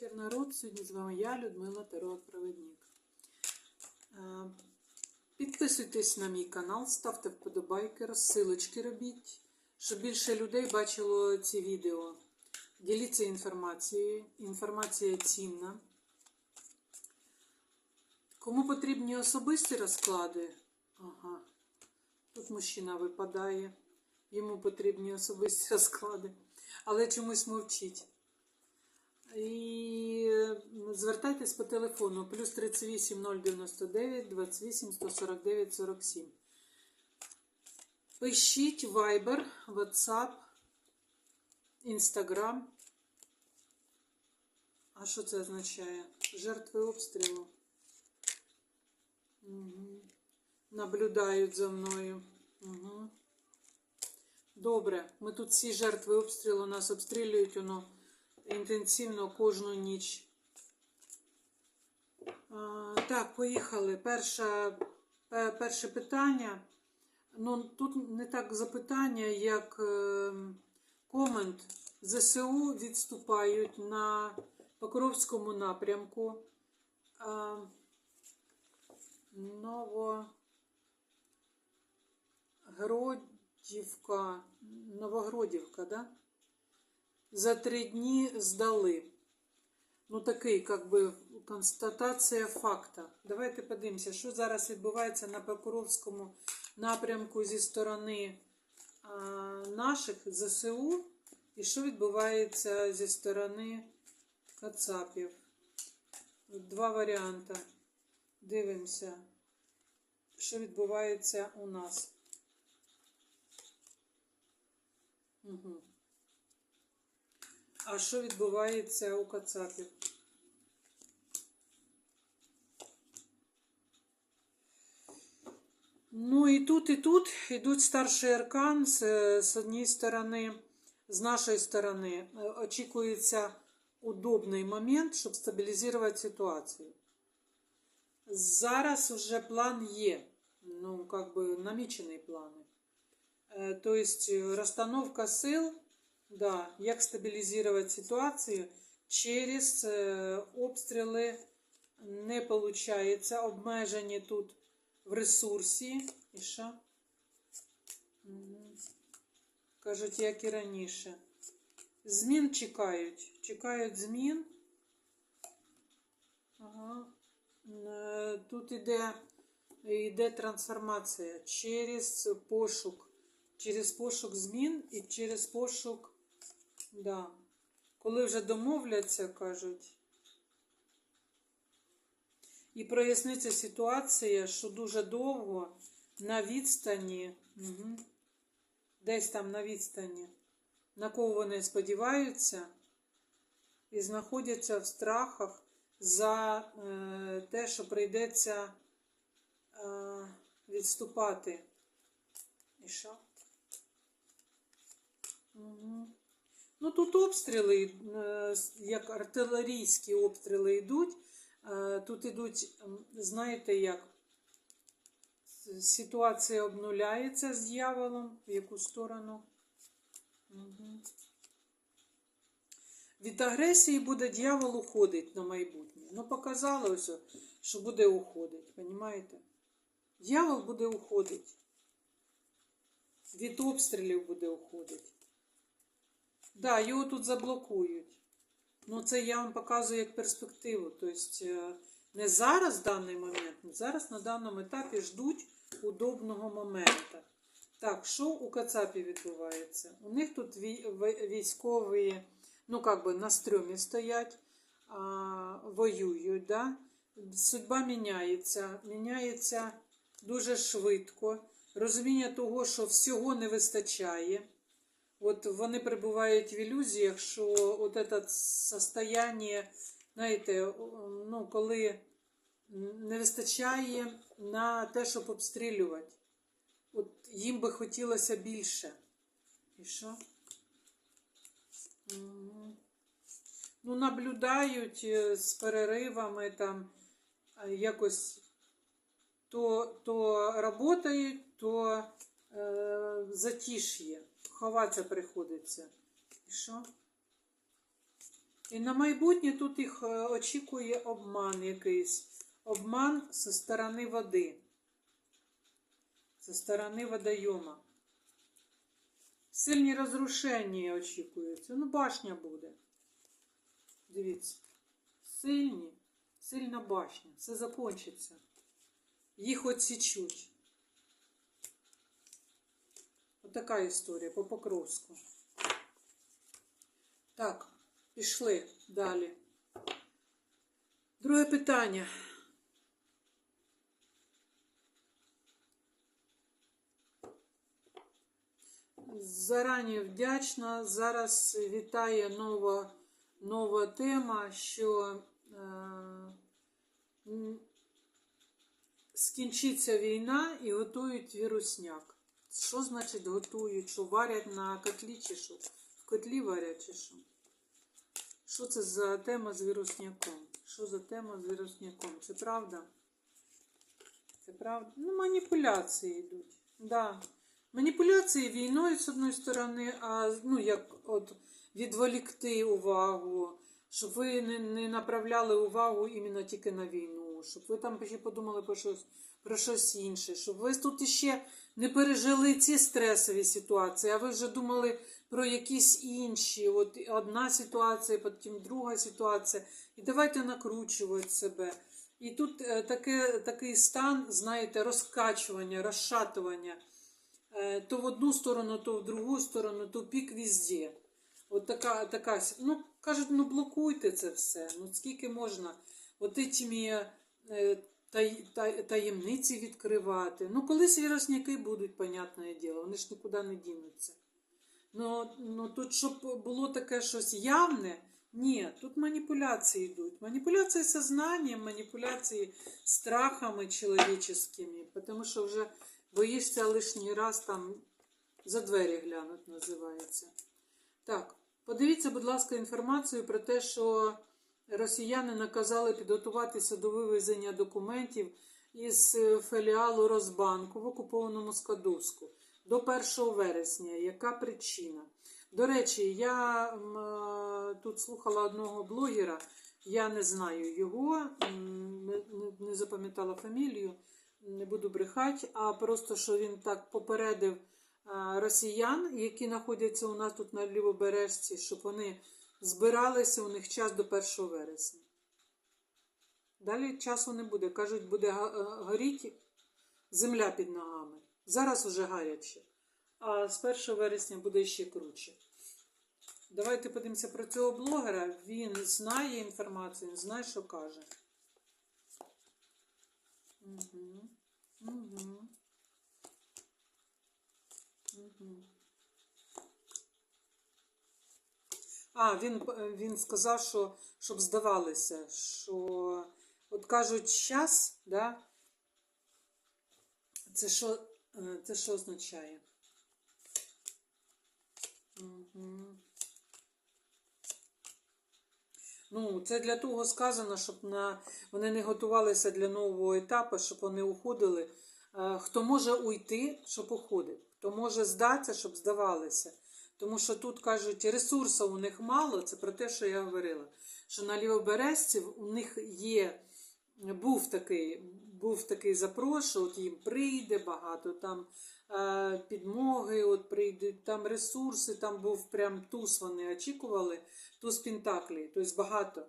Вечір сьогодні з вами я, Людмила Тарот Провідник. Е, Підписуйтесь на мій канал, ставте вподобайки, розсилочки робіть, щоб більше людей бачило ці відео. Діліться інформацією. Інформація цінна. Кому потрібні особисті розклади? Ага. Тут мужчина випадає. Йому потрібні особисті розклади. Але чомусь мовчить. І звертайтесь по телефону плюс 38 099 28 149 47. Пишіть Viber, WhatsApp, Instagram. А що це означає? Жертви обстрілу. Угу. Наблюдають за мною. Угу. Добре, ми тут всі жертви обстрілу, нас обстрілюють воно інтенсивно кожну ніч. Так, поїхали. Перша, перше питання. Ну, тут не так запитання, як е, комент. ЗСУ відступають на Покровському напрямку. Новогродівка. Новогродівка, да? За три дні здали. Ну, такий, як би, констатація факта. Давайте подивимося, що зараз відбувається на Покровському напрямку зі сторони а, наших ЗСУ, і що відбувається зі сторони Кацапів. Два варіанти. Дивимося, що відбувається у нас. Угу. А що відбувається у Кацапів? Ну і тут, і тут йдуть старший аркан з, з однієї сторони, з нашої сторони. Е, Очікується удобний момент, щоб стабілізувати ситуацію. Зараз вже план є. Ну, как бы намічені плани. Е, То есть е, розстановка сил, да, як стабілізувати ситуацію через е, обстріли не виходить. Обмежені тут в ресурсі. І що? Мгм. Кажуть, як і раніше. Змін чекають. Чекають змін. Ага. Е, Тут іде, іде трансформація через пошук. Через пошук змін і через пошук, да. Коли вже домовляться, кажуть. І проясниться ситуація, що дуже довго на відстані, угу, десь там на відстані, на кого вони сподіваються, і знаходяться в страхах за е, те, що прийдеться е, відступати. І що? Угу. Ну, тут обстріли, е, як артилерійські обстріли йдуть. Е, Тут ідуть, м, знаєте як, ситуація обнуляється з дьяволом, в яку сторону. Угу. Від агресії буде дьявол уходить на майбутнє. Ну, показалося, що буде уходить, розумієте? Дьявол буде уходить. Від обстрілів буде уходить. Да, його тут заблокують. Ну, це я вам показую як перспективу. Тобто е, не зараз в даний момент, ну, зараз на даному етапі ждуть удобного моменту. Так, що у Кацапі відбувається? У них тут вій- вій- військові, ну, як би на стрьомі стоять, а, воюють. Да? Судьба міняється, міняється дуже швидко. Розуміння того, що всього не вистачає. От вони перебувають в ілюзіях, що от це состояние, знаєте, ну, коли не вистачає на те, щоб обстрілювати. От їм би хотілося більше. І що? Ну, наблюдають е, з переривами там е, якось то, то работають, то е, затиш'є. Ховатися приходиться. І що? І на майбутнє тут їх е, очікує обман якийсь. Обман зі сторони води. Зі сторони водойома. Сильні розрушення очікуються. Ну, башня буде. Дивіться. Сильні, сильна башня. Все закончиться. Їх отсічуть. Отака історія по Покровську. Так, пішли далі. Друге питання. Зарані вдячна. Зараз вітає нова, нова тема, що е, скінчиться війна і готують вірусняк. Що значить готують? Що варять на котлі чи що? В котлі варять чи що? Що це за тема з вірусняком? Що за тема з вірусняком? Це правда? Це правда? Ну, маніпуляції йдуть. Да. Маніпуляції війною, з одної сторони, а ну, як от відволікти увагу, щоб ви не, не направляли увагу іменно тільки на війну, щоб ви там ще подумали про щось, про щось інше, щоб ви тут іще не пережили ці стресові ситуації, а ви вже думали про якісь інші. От одна ситуація, потім друга ситуація. І давайте накручувати себе. І тут е, таке, такий стан, знаєте, розкачування, розшатування. Е, то в одну сторону, то в другу сторону, то пік везде. От така, така, ну, кажуть, ну блокуйте це все. Ну скільки можна от цими е, тай, таємниці відкривати. Ну, колись вірусняки будуть, понятне діло, вони ж нікуди не дінуться. Ну, ну тут, щоб було таке щось явне, ні, тут маніпуляції йдуть. Маніпуляції сознанием, маніпуляції страхами чоловіческими, тому що вже боїшся лишній раз там за двері глянуть, називається. Так, подивіться, будь ласка, інформацію про те, що росіяни наказали підготуватися до вивезення документів із е, філіалу Росбанку в окупованому Скадовську до 1 вересня. Яка причина? До речі, я е, тут слухала одного блогера, я не знаю його, не, запам'ятала фамілію, не буду брехати, а просто що він так попередив росіян, які знаходяться у нас тут на лівобережці, щоб вони збиралися, у них час до 1 вересня. Далі часу не буде. Кажуть, буде е, горіти земля під ногами. Зараз уже гаряче. А з 1 вересня буде ще круче. Давайте подивимося про цього блогера. Він знає інформацію, він знає, що каже. Угу. Угу. Угу. А, він, він сказав, що щоб здавалися, що от кажуть час, да? Це що, е, це що означає? Угу. Ну, це для того сказано, щоб на... вони не готувалися для нового етапу, щоб вони уходили. Е, Хто може уйти, щоб уходив. Хто може здатися, щоб здавалися. Тому що тут кажуть, ресурсу у них мало, це про те, що я говорила. Що на лівобережці у них є, був такий, був такий запрос, от їм прийде багато, там е, підмоги, от прийдуть, там ресурси, там був прям туз, вони очікували, туз Пентаклі, тобто багато.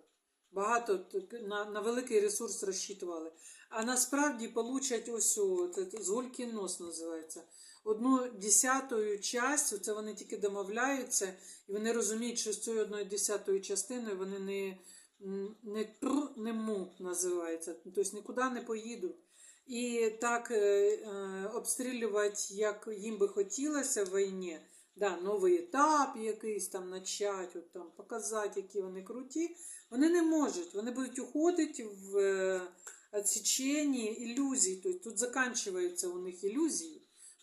Багато на, на великий ресурс розчитували. А насправді получать ось о, це- це згулькін нос називається. Одну десятою частю, це вони тільки домовляються, і вони розуміють, що з цією одною десятою частиною вони не, не тр, не му називається, тобто нікуди не поїдуть. І так е, е, обстрілювати, як їм би хотілося в війні, да, новий етап якийсь там начати, от там показати, які вони круті, вони не можуть. Вони будуть уходити в е, отсеченні ілюзій. Тобто тут закінчуються у них ілюзії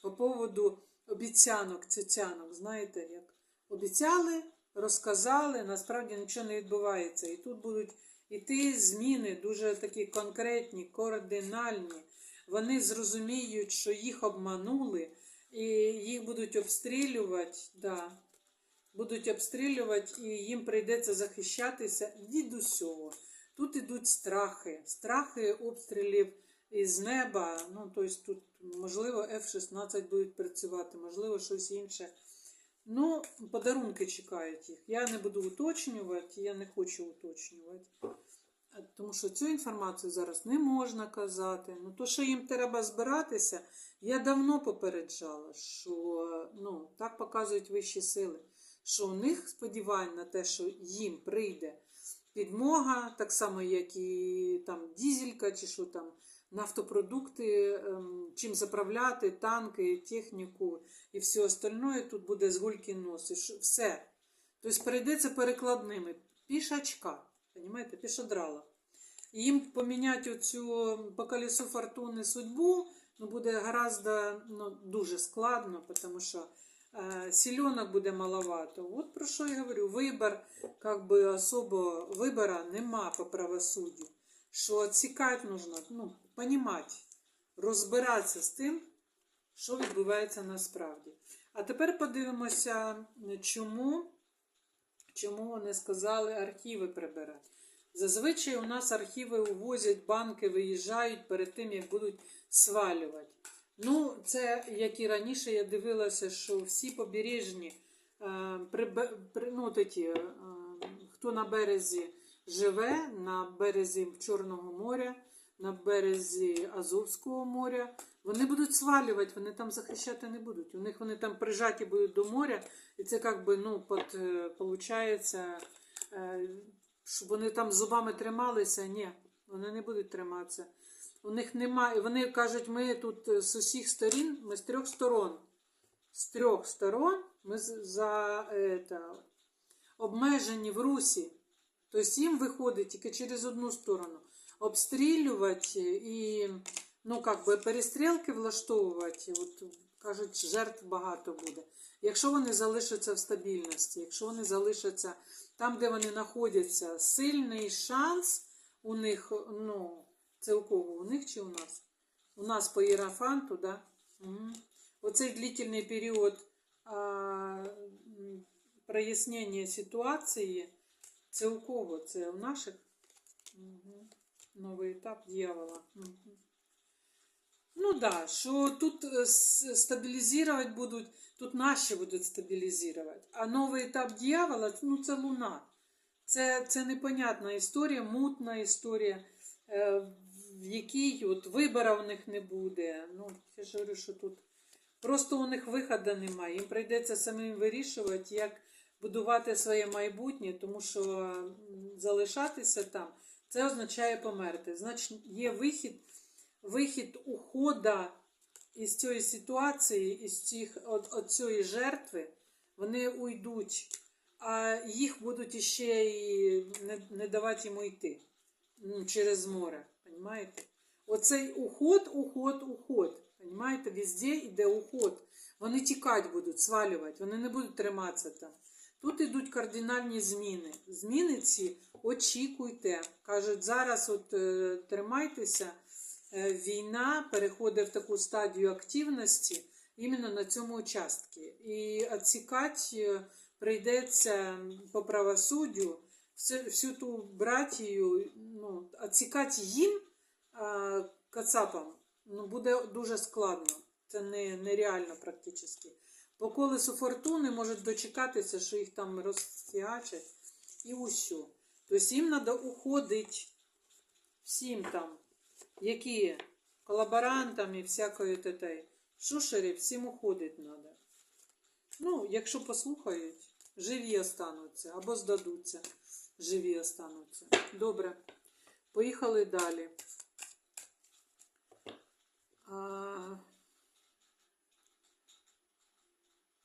по поводу обіцянок, цяцянок. Знаєте, як обіцяли, розказали, насправді нічого не відбувається. І тут будуть іти зміни дуже такі конкретні, координальні. Вони зрозуміють, що їх обманули, і їх будуть обстрілювати. Да. будуть обстрілювати, і їм прийдеться захищатися від усього. Тут ідуть страхи, страхи обстрілів із неба. Ну, тобто тут, можливо, F-16 будуть працювати, можливо, щось інше. Ну, подарунки чекають їх. Я не буду уточнювати, я не хочу уточнювати. Тому що цю інформацію зараз не можна казати. Ну, то, що їм треба збиратися, я давно попереджала, що ну, так показують вищі сили, що у них сподівань на те, що їм прийде підмога, так само, як і там дізелька, чи що там, нафтопродукти, ем, чим заправляти, танки, техніку і все остальное тут буде з гульки нос. Все. Тобто прийдеться перекладними. Пішачка, понимаєте, пішодрала. Їм поміняти оцю по колесу фортуни судьбу ну, буде гораздо ну, дуже складно, тому що е, сільонок буде маловато. От про що я говорю. Вибір, как би особо вибора нема по правосуддю. Що відсікати нужно, ну, понімати, розбиратися з тим, що відбувається насправді. А тепер подивимося, чому, чому вони сказали архіви прибирати. Зазвичай у нас архіви увозять, банки виїжджають перед тим, як будуть свалювати. Ну, це як і раніше я дивилася, що всі побережні, е, ну, такі, е, хто на березі живе, на березі Чорного моря, на березі Азовського моря, вони будуть свалювати, вони там захищати не будуть. У них вони там прижаті будуть до моря, і це як би, ну, под, е, получається, е, щоб вони там зубами трималися. Ні, вони не будуть триматися. У них немає. Вони кажуть, ми тут е, з усіх сторін, ми з трьох сторон. З трьох сторон ми за это, обмежені в русі. Тобто їм виходить тільки через одну сторону. Обстрілювати і ну, как би, перестрілки влаштовувати. От, кажуть, жертв багато буде. Якщо вони залишаться в стабільності, якщо вони залишаться там, де вони знаходяться, сильний шанс у них, ну, це у кого? У них чи у нас? У нас по Єрафанту, да? Угу. Оцей длительний період а, прояснення ситуації, це у кого? Це у наших? Угу. Новий етап дьявола. Ну да, що тут е, стабілізувати будуть, тут наші будуть стабілізувати. А новий етап дьявола, ну це луна. Це, це непонятна історія, мутна історія, е, в якій от вибору у них не буде. Ну, я ж говорю, що тут просто у них виходу немає. Їм прийдеться самим вирішувати, як будувати своє майбутнє, тому що залишатися там це означає померти. Значить, є вихід, вихід ухода із цієї ситуації, із цих, от, от цієї жертви, вони уйдуть, а їх будуть іще і не, не давати йому йти ну, через море. Понимаєте? Оцей уход, уход, уход. Понимаєте? Везде йде уход. Вони тікати будуть, свалювати, вони не будуть триматися там. Тут йдуть кардинальні зміни. Зміни ці очікуйте. Кажуть, зараз от е, тримайтеся. Е, війна переходить в таку стадію активності іменно на цьому участку. І відсікати е, прийдеться по правосуддю всю, ту братію, ну, відсікати їм, кацапам, ну, буде дуже складно. Це не, нереально практично. По колесу фортуни можуть дочекатися, що їх там розфігачать і усю. Тобто їм треба уходити всім там, які колаборантам і всякої тетей. Шушері, всім уходить треба. Ну, якщо послухають, живі остануться або здадуться, живі остануться. Добре. Поїхали далі. А...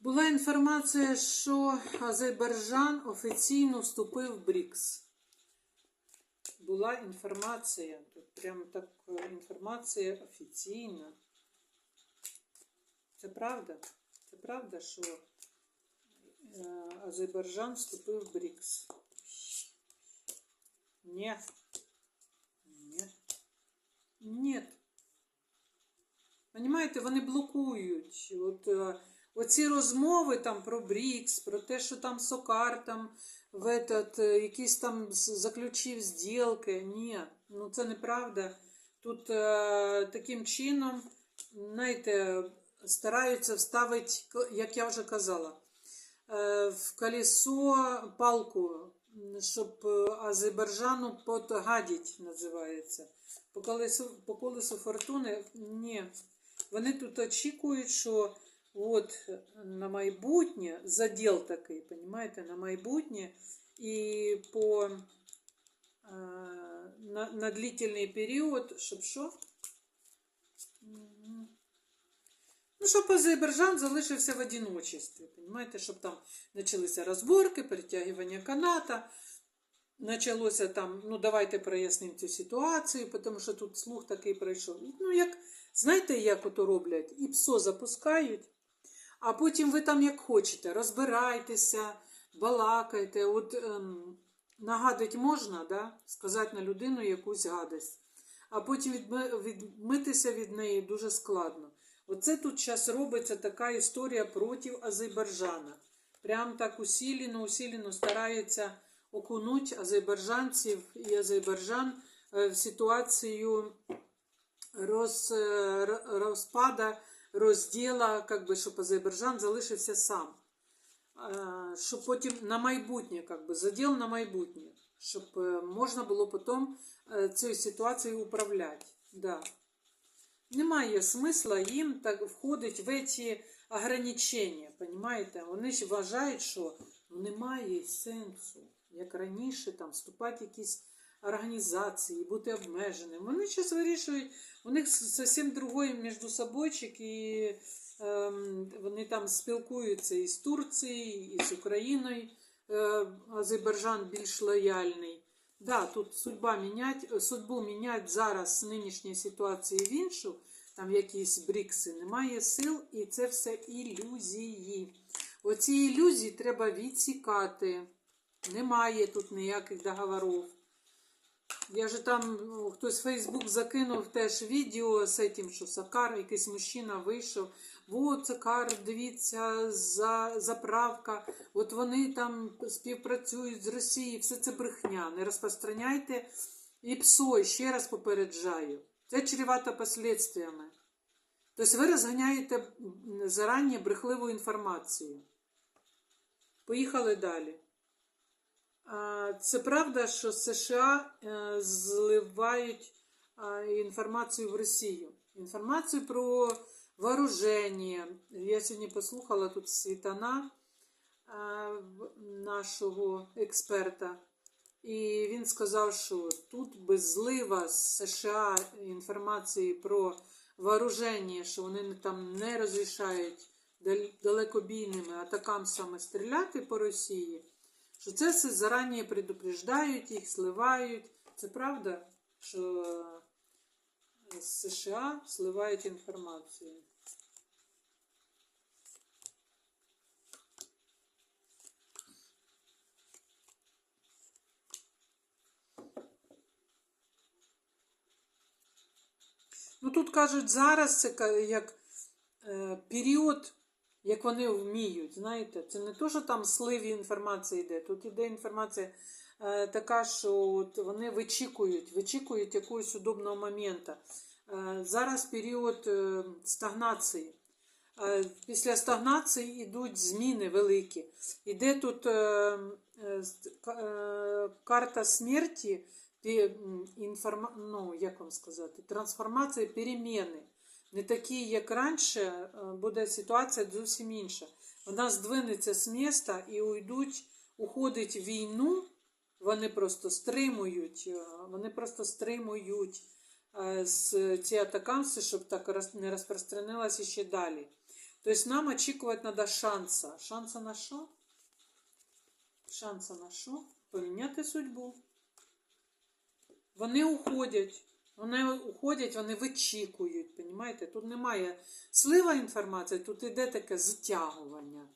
Була інформація, що Азербайджан офіційно вступив в БРІКС. Була інформація, тут прям так е, інформація офіційна. Це правда? Це правда, що е, Азербайджан вступив в БРІКС? Ні. Ні. Ні. Понимаєте, вони блокують. От е, Оці розмови там про Брікс, про те, що там Сокар там в этот, е, якісь там заключив зділки. Ні, ну це неправда. Тут е, таким чином, знаєте, стараються вставити, як я вже казала, е, в колесо палку, щоб е, Азербайджану подгадить, називається. По колесу, по колесу фортуни ні. Вони тут очікують, що от на майбутнє заділ такий, понімаєте, на майбутнє і по е, на, на длительний період, щоб що? Ну, щоб Азербайджан залишився в одиночестві, понімаєте, щоб там почалися розборки, перетягування каната, почалося там, ну давайте прояснимо цю ситуацію, тому що тут слух такий пройшов. Ну, як, знаєте, як ото роблять? І ПСО запускають, а потім ви там як хочете, розбирайтеся, балакайте. От ем, нагадати можна, да? сказати на людину якусь гадость, а потім відмитися від неї дуже складно. Оце тут зараз робиться така історія проти Азербайджана. Прям так усілено, усілено стараються окунуть азербайджанців і Азербайджан е, в ситуацію роз, е, розпада, розділа, как би, щоб Азербайджан залишився сам. Е, Щоб потім на майбутнє, как би, заділ на майбутнє, щоб е, можна було потім е, цією ситуацією управляти. Да. Немає смисла їм так входить в ці ограничення, понимаєте? Вони ж вважають, що немає сенсу, як раніше, там, вступати в якісь організації, бути обмеженим. Вони зараз вирішують, у них зовсім другий між собойчик, і ем, вони там спілкуються і з Турцією, і з Україною. Е, Азербайджан більш лояльний. Да, тут судьба мінять, судьбу мінять зараз з нинішньої ситуації в іншу, там якісь брікси, немає сил, і це все ілюзії. Оці ілюзії треба відсікати. Немає тут ніяких договорів. Я же там, ну, хтось в Фейсбук закинув теж відео з тим, що Сакар, якийсь мужчина вийшов. От Сакар, дивіться, за, заправка. От вони там співпрацюють з Росією. Все це брехня. Не розпространяйте і псой, ще раз попереджаю. Це чревато последствиями. Тобто ви розганяєте зарані брехливу інформацію. Поїхали далі. Це правда, що США е, зливають інформацію в Росію. Інформацію про вооруження. Я сьогодні послухала тут світана нашого експерта. І він сказав, що тут без злива з США інформації про вооруження, що вони там не розрішають дал- далекобійними атакамсами стріляти по Росії, що це все зарані предупреждають, їх сливають. Це правда, що з США сливають інформацію. Ну тут кажуть, зараз це як е, період, як вони вміють. Знаєте, це не то, що там слив інформації йде. Тут іде інформація е, така, що от вони вичікують, вичікують якогось удобного моменту. Е, зараз період е, стагнації. Е, Після стагнації йдуть зміни великі. Іде тут е, е, е, карта смерті, інформа... ну, як вам сказати, трансформація переміни. Не такі, як раніше, е, буде ситуація зовсім інша. Вона здвинеться з міста і уйдуть, уходить війну, вони просто стримують, е, вони просто стримують е, з ці атакамси, щоб так не розпространилося ще далі. Тобто нам очікувати треба шанса. Шанса на що? Шанса на що? Поміняти судьбу. Вони уходять. Вони уходять, вони вичікують, понімаєте? Тут немає слива інформації, тут іде таке затягування.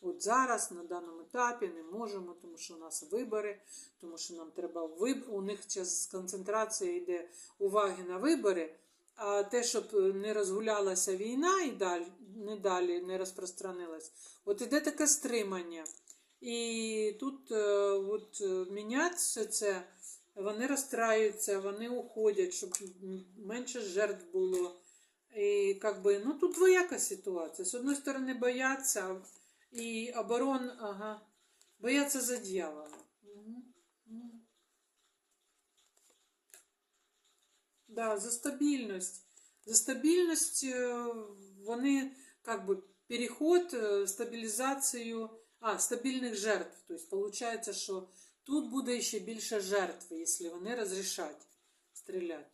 От зараз на даному етапі не можемо, тому що у нас вибори, тому що нам треба виб... у них зараз концентрація йде уваги на вибори, А те, щоб не розгулялася війна і далі, не далі не розпространилась, от іде таке стримання. І тут е, от, е, міняти це, вони розстраюються, вони уходять, щоб менше жертв було. І как би, ну тут двояка ситуація. З одної сторони, бояться, і оборон, ага, бояться за дьявола. Мгм. Да, за стабільність. За стабільність е, вони как бы переход, е, стабілізацію, а, стабільних жертв. Тобто, получается, що тут буде ще більше жертв, якщо вони розрішать стріляти.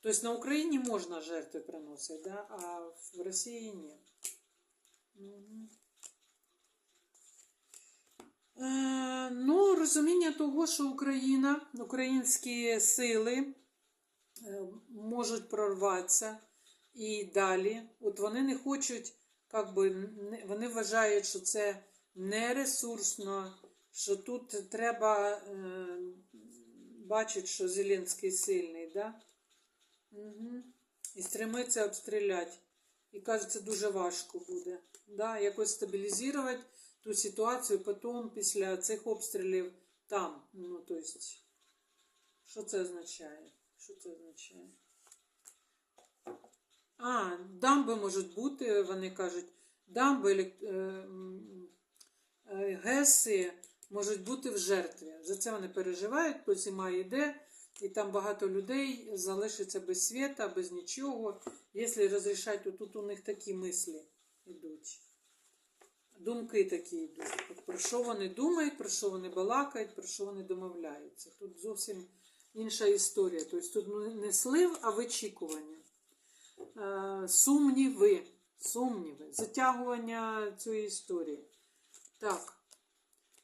Тобто на Україні можна жертви приносити, да? а в Росії ні. Е, ну, розуміння того, що Україна, українські сили е, можуть прорватися і далі. От вони не хочуть, би, вони вважають, що це не ресурсно, що тут треба е, бачити, що Зеленський сильний, да? Угу. І стремиться обстріляти. І кажеться, дуже важко буде. Да? Якось стабілізувати ту ситуацію потім після цих обстрілів там. Ну, то що це означає? Що це означає? А, дамби можуть бути, вони кажуть, дамби, е, е, ГЕСи можуть бути в жертві. За це вони переживають, бо зима йде, і там багато людей залишиться без світа, без нічого. Якщо розрішати, тут у них такі мислі йдуть. Думки такі йдуть. Про що вони думають, про що вони балакають, про що вони домовляються. Тут зовсім інша історія. Тобто тут ну, не слив, а вичікування. Е, Сумніви. Сумніви. Затягування цієї історії. Так.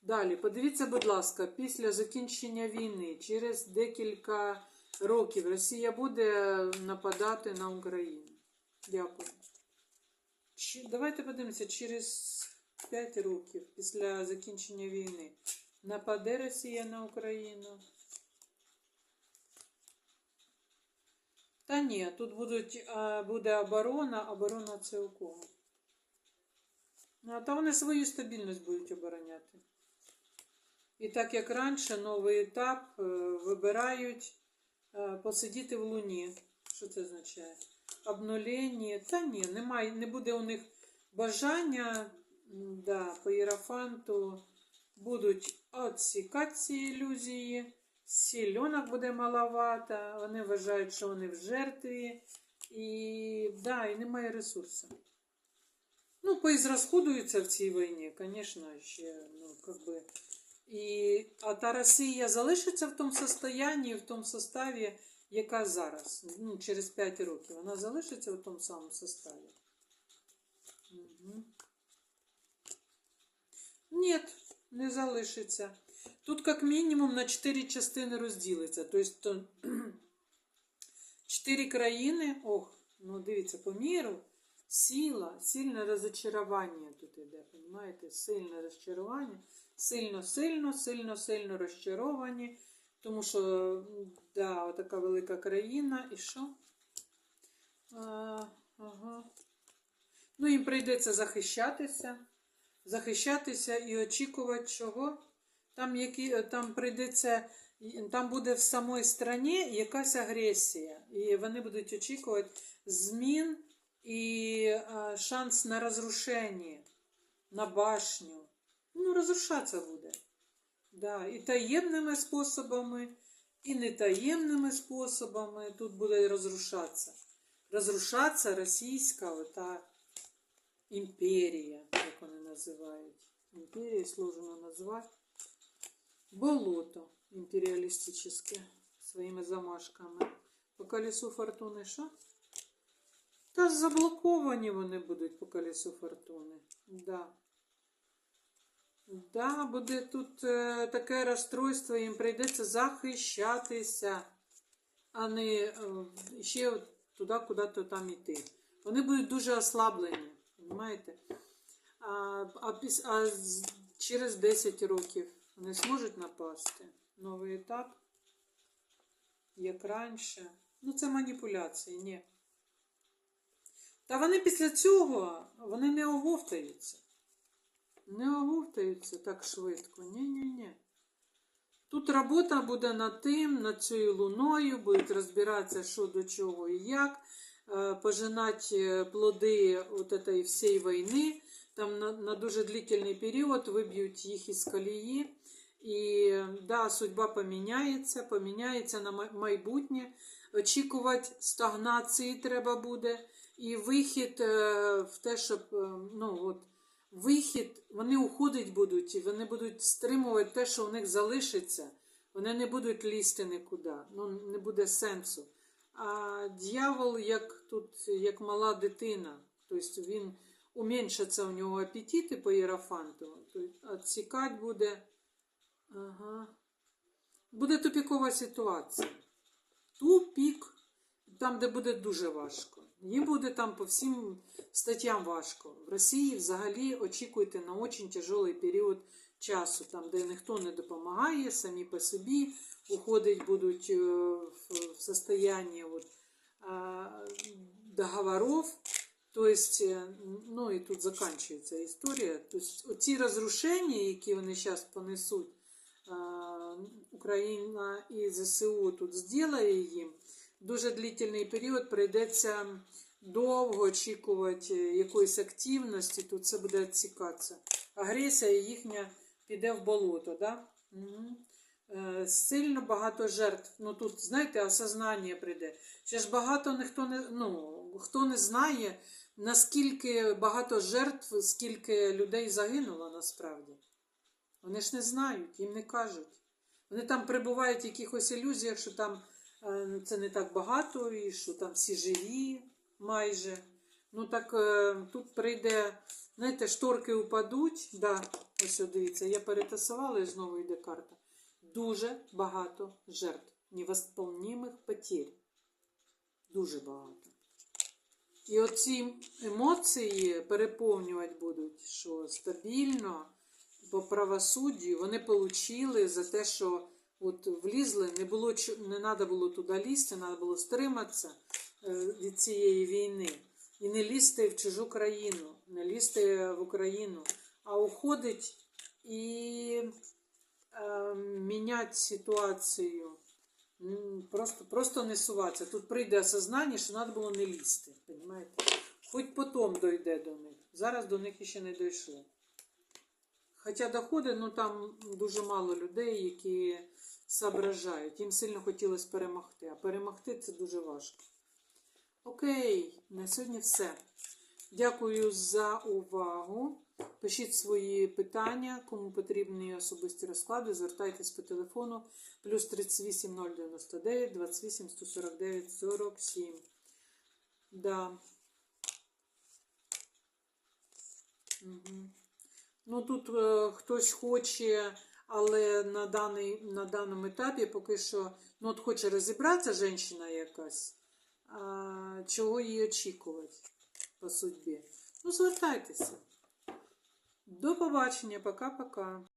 Далі, подивіться, будь ласка, після закінчення війни, через декілька років Росія буде нападати на Україну. Дякую. Давайте подивимося, через 5 років після закінчення війни нападе Росія на Україну. Та ні, тут будуть, буде оборона, оборона це у кого? Ну, а та вони свою стабільність будуть обороняти. І так як раніше, новий етап е, вибирають е, посидіти в луні. Що це означає? Обнулення. Та ні, немає, не буде у них бажання да, по іерофанту будуть відсікати ці ілюзії, сільонок буде маловато, вони вважають, що вони в жертві, і, да, і немає ресурсу. Ну, поізрасходуються в цій війні, звісно, ще, ну, как би. І, а та Росія залишиться в тому состоянні, в тому составі, яка зараз, ну, через 5 років. Вона залишиться в тому самому составі. Угу. Ні, не залишиться. Тут як мінімум на 4 частини розділиться. Тобто 4 країни, ох, ну дивіться, по міру, сила, сильне розочарування тут іде, розумієте? Сильне розчарування. Сильно, сильно, сильно, сильно розчаровані. Тому що, да, така велика країна, і що? А, ага. Ну, їм прийдеться захищатися, захищатися і очікувати чого. Там, які, там прийдеться, там буде в самій страні якась агресія. І вони будуть очікувати змін і а, шанс на розрушення, на башню. Ну, розрушатися буде. Да, і таємними способами, і нетаємними способами тут буде розрушатися. Розрушатися російська ота імперія, як вони називають. Імперія сложно назвати. Болото імперіалістичне своїми замашками. По колесу фортуни що? Та заблоковані вони будуть по колесу фортуни. Да. Да, буде тут е, таке розстройство, їм прийдеться захищатися, а не е, ще туди, куди-то там іти. Вони будуть дуже ослаблені, розумієте? А, а, а через 10 років вони зможуть напасти. Новий етап, як раніше. Ну, це маніпуляції, ні. Та вони після цього вони не оговтаються. Не оговтаються так швидко. Ні-ні-ні. Тут робота буде над тим, над цією луною, будуть розбиратися, що до чого і як, е, пожинати плоди от этой всієї війни. Там на, на дуже длительний період виб'ють їх із колії. І да, судьба поміняється, поміняється на майбутнє. Очікувати стагнації треба буде. І вихід е, в те, щоб е, ну, от, вихід, вони уходить будуть, і вони будуть стримувати те, що у них залишиться. Вони не будуть лізти нікуди. Ну, не буде сенсу. А дьявол, як тут, як мала дитина, тобто він уменьшиться у нього апетити по єрофанту, тобто відсікати буде. Ага. Буде тупікова ситуація. Тупік, там, де буде дуже важко. Їм буде там по всім статтям важко. В Росії взагалі очікуйте на очень тяжелий період часу, там, де ніхто не допомагає, самі по собі уходить будуть е, в в состояние вот, а, договоров. То е, ну і тут закінчується історія. Тобто, оці розрушення, які вони зараз понесуть, Україна і ЗСУ тут зробить їм, дуже длительний період прийдеться довго очікувати якоїсь активності, тут це буде відсікатися. Агресія їхня піде в болото, да? Угу. Е, Сильно багато жертв. Ну тут, знаєте, осознання прийде. Ще ж багато ніхто не ну, хто не знає, наскільки багато жертв, скільки людей загинуло насправді. Вони ж не знають, їм не кажуть. Вони там перебувають в якихось ілюзіях, що там е, це не так багато, і що там всі живі майже. Ну так е, тут прийде, знаєте, шторки упадуть. Да, ось дивіться, я перетасувала і знову йде карта. Дуже багато жертв, невосполнимих потерь. Дуже багато. І оці емоції переповнювати будуть, що стабільно по правосуддю вони отримали за те, що от влізли, не було не треба було туди лізти, треба було стриматися е, від цієї війни. І не лізти в чужу країну, не лізти в Україну, а уходить і е, міняти ситуацію. Просто, просто не суватися. Тут прийде осознання, що треба було не лізти. Понимаєте? Хоч потім дойде до них. Зараз до них ще не дійшло. Хоча доходить, ну там дуже мало людей, які соображають. Їм сильно хотілося перемогти. А перемогти це дуже важко. Окей, на сьогодні все. Дякую за увагу. Пишіть свої питання, кому потрібні особисті розклади, звертайтесь по телефону плюс 38 099 28 149 47. Да. Угу. Ну тут е, хтось хоче, але на, даний, на даному етапі поки що ну, от хоче розібратися жінка якась, а, чого їй очікувати по судьбі. Ну, звертайтеся. До побачення, пока-пока.